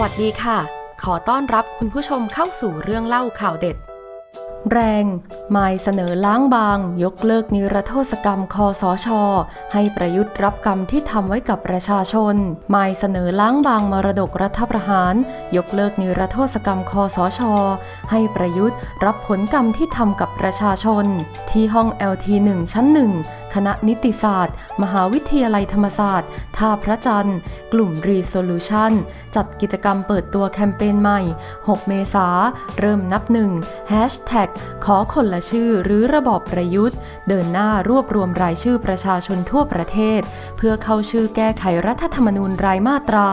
วัสดีค่ะ ขอต้อนรับคุณผู้ชมเข้าสู่เรื่องเล่าข่าวเด็ด แรงหมายเสนอล้างบาง ยกเลิกนิรโทษกรรมคอสช ให้ประยุทธ์รับกรรมที่ทำไว้กับประชาชนหมายเสนอล้างบางมรดกรัฐประหาร ยกเลิกนิรโทษกรรมคอสช ให้ประยุทธ์รับผลกรรมที่ทำกับประชาชน ที่ห้อง LT1 ชั้น1 คณะนิติศาสตร์ มหาวิทยาลัยธรรมศาสตร์ ท่าพระจันทร์ กลุ่ม Resolution จัดกิจกรรมเปิดตัวแคมเปญใหม่ 6 เมษา เริ่มนับหนึ่ง Hashtag ขอคนละชื่อหรือระบอบประยุทธ์ เดินหน้ารวบรวมรายชื่อประชาชนทั่วประเทศ เพื่อเข้าชื่อแก้ไขรัฐธรรมนูญรายมาตรา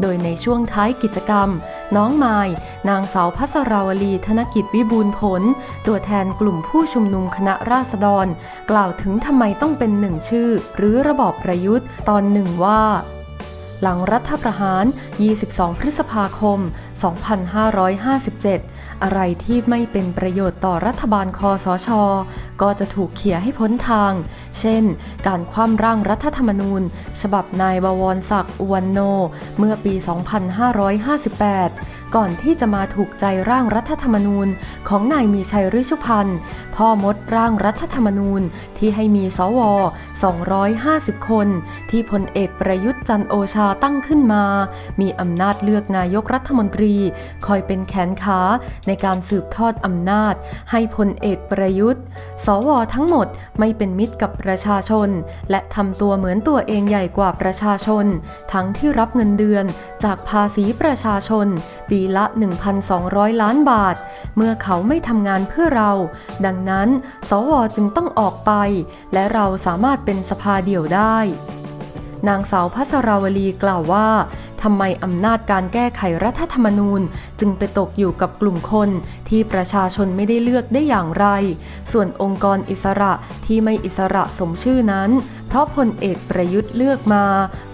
โดยในช่วงท้ายกิจกรรม น้องไมายนางสาวพัสราวลีธนกิจวิบูลผล ตัวแทนกลุ่มผู้ชุมนุมคณะราษฎร กล่าวถึงทำไมต้องเป็นหนึ่งชื่อ หรือระบอบประยุทธ์ตอนหนึ่งว่า หลังรัฐประหาร 22 พฤษภาคม 2557 อะไรที่ไม่เป็นประโยชน์ต่อรัฐบาลคอสช ก็จะถูกเขี่ยให้พ้นทาง เช่น การคว่ำร่างรัฐธรรมนูญ ฉบับนายบวรศักดิ์อุวันโน เมื่อปี 2558 ก่อนที่จะมาถูกใจร่างรัฐธรรมนูญ ของนายมีชัยฤชุพันธ์พ่อมดร่างรัฐธรรมนูญที่ให้มีสว 250 คน ที่พลเอกประยุทธ์จันโอชาตั้งขึ้นมา มีอำนาจเลือกนายกรัฐมนตรี คอยเป็นแขนขาในการสืบทอดอำนาจ ให้พลเอกประยุทธ์ สวทั้งหมดไม่เป็นมิตรกับประชาชน และทำตัวเหมือนตัวเองใหญ่กว่าประชาชน ทั้งที่รับเงินเดือนจากภาษีประชาชน ปีละ 1,200 ล้านบาท เมื่อเขาไม่ทำงานเพื่อเรา ดังนั้น สวจึงต้องออกไป และเราสามารถเป็นสภาเดี่ยวได้ นางสาวพัสราวลีกล่าวว่าทำไมอำนาจการแก้ไขรัฐธรรมนูญ จึงไปตกอยู่กับกลุ่มคนที่ประชาชนไม่ได้เลือกได้อย่างไร ส่วนองค์กรอิสระที่ไม่อิสระสมชื่อนั้น เพราะพลเอกประยุทธ์เลือกมา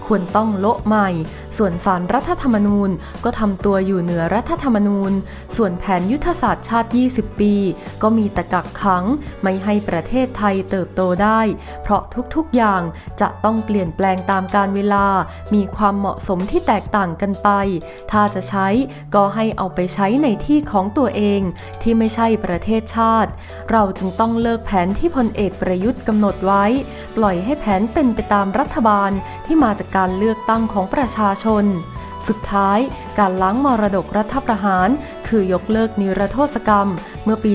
ควรต้องโละใหม่ ส่วนสารรัฐธรรมนูญก็ทำตัวอยู่เหนือรัฐธรรมนูญ ส่วนแผนยุทธศาสตร์ชาติ 20 ปี ก็มีต่กักขังไม่ให้ประเทศไทยเติบโตได้ เพราะทุกๆอย่างจะต้องเปลี่ยนแปลงตามกาลเวลา มีความเหมาะสมที่แตกต่างกันไป ถ้าจะใช้ก็ให้เอาไปใช้ในที่ของตัวเองที่ไม่ใช่ประเทศชาติ เราจึงต้องเลิกแผนที่พลเอกประยุทธ์กำหนดไว้ ปล่อยให้แผนเป็นไปตามรัฐบาลที่มาจากการเลือกตั้งของประชาชน สุดท้ายการล้างมรดกรัฐประหาร คือยกเลิกนิรโทษกรรม เมื่อปี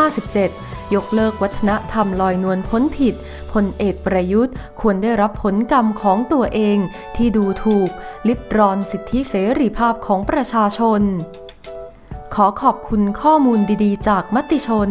2557 ยกเลิกวัฒนธรรมลอยนวลพ้นผิดพลเอกประยุทธ์ ควรได้รับผลกรรมของตัวเองที่ดูถูก ลิดรอนสิทธิเสรีภาพของประชาชน ขอขอบคุณข้อมูลดีๆ จากมติชน